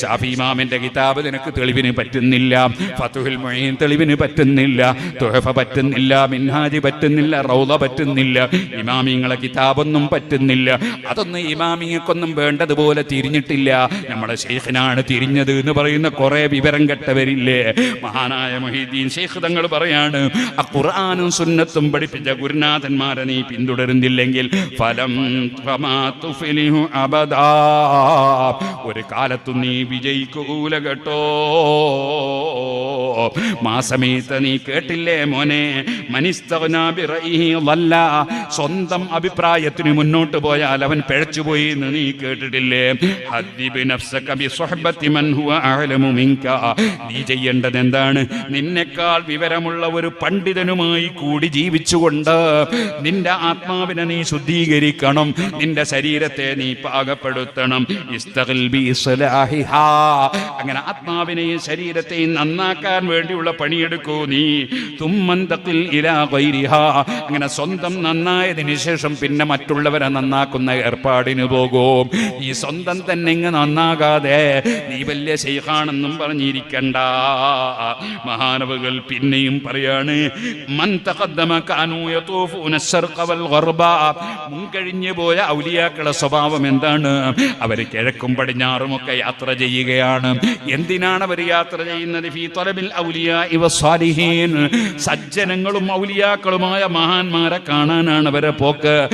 ഷാഫി ഇമാമിന്റെ കിതാബ് നിനക്ക് തെളിവിന് പറ്റുന്നില്ല. ഫതുഹുൽ മൊഴിയൻ തെളിവിന് പറ്റുന്നില്ല. തുഹഫ പറ്റുന്നില്ല. മിൻഹാജ് പറ്റുന്നില്ല. റൗദ പറ്റുന്നില്ല. ഇമാമിങ്ങളെ കിതാബൊന്നും പറ്റുന്നില്ല. അതൊന്നും ഇമാമിങ്ങൾക്കൊന്നും വേണ്ടതുപോലെ തിരിഞ്ഞിട്ടില്ല. നമ്മുടെ ഷെയ്ഖിനാണ് തിരിഞ്ഞത് എന്ന് പറയുന്ന കുറെ വിവരം കെട്ടവരില്ലേ? മഹാനായ മൊഹീദ്ദീൻ ഷെയ്ഖ് തങ്ങൾ പറയാണ് ആ ഖുർആാനും സുന്നത്തും പഠിപ്പിച്ച ഗുരുനാഥന്മാരെ നീ പിന്തുടരുന്നില്ലെങ്കിൽ ഫലം ഒരു കാലത്തും നീ വിജയിക്കൂല കേട്ടോ. മാസമേത്ത് നീ കേട്ടില്ലേ മോനെ? വല്ല. സ്വന്തം അഭിപ്രായത്തിന് മുന്നോട്ട് പോയാൽ അവൻ പിഴച്ചുപോയി എന്ന് നീ കേട്ടിട്ടില്ലേ? നീ ചെയ്യേണ്ടത് എന്താണ്? നിന്നെക്കാൾ വിവരമുള്ള ഒരു പണ്ഡിതനുമായി കൂടി ജീവിച്ചുകൊണ്ട് നിന്റെ ആത്മാവിനെ നീ ശുദ്ധീകരിക്കണം. നിന്റെ ശരീരത്തെ നീ പാകപ്പെടുത്തണം. അങ്ങനെ ആത്മാവിനെയും ശരീരത്തെയും നന്നാക്കാൻ വേണ്ടിയുള്ള പണിയെടുക്കൂ നീ. തുമ്മന്തത്തിൽ ഇലാ. അങ്ങനെ സ്വന്തം നന്നായതിനു ശേഷം പിന്നെ മറ്റുള്ളവരെ നന്നാക്കുന്ന ഏർപ്പാടിന് പോകും. ഈ സ്വന്തം തന്നെ ഇങ്ങ് നന്നാകാതെ നീ വലിയ ശൈഖാണെന്നും പറഞ്ഞിരിക്കണ്ട. മഹാനവകൾ പിന്നെയും പറയാണ് മുൻകഴിഞ്ഞു പോയ ഔലിയാക്കളുടെ സ്വഭാവം എന്താണ്? അവർ കിഴക്കും പടിഞ്ഞാറുമൊക്കെ യാത്ര ചെയ്യുകയാണ്. എന്തിനാണ് അവർ യാത്ര ചെയ്യുന്നത്? ഫീ സ്വാലിഹീൻ സജ്ജനങ്ങളും ഔലിയാക്കളുമായ മഹാന്മാരെ കാണാനാണ് അവരെ പോക്ക്.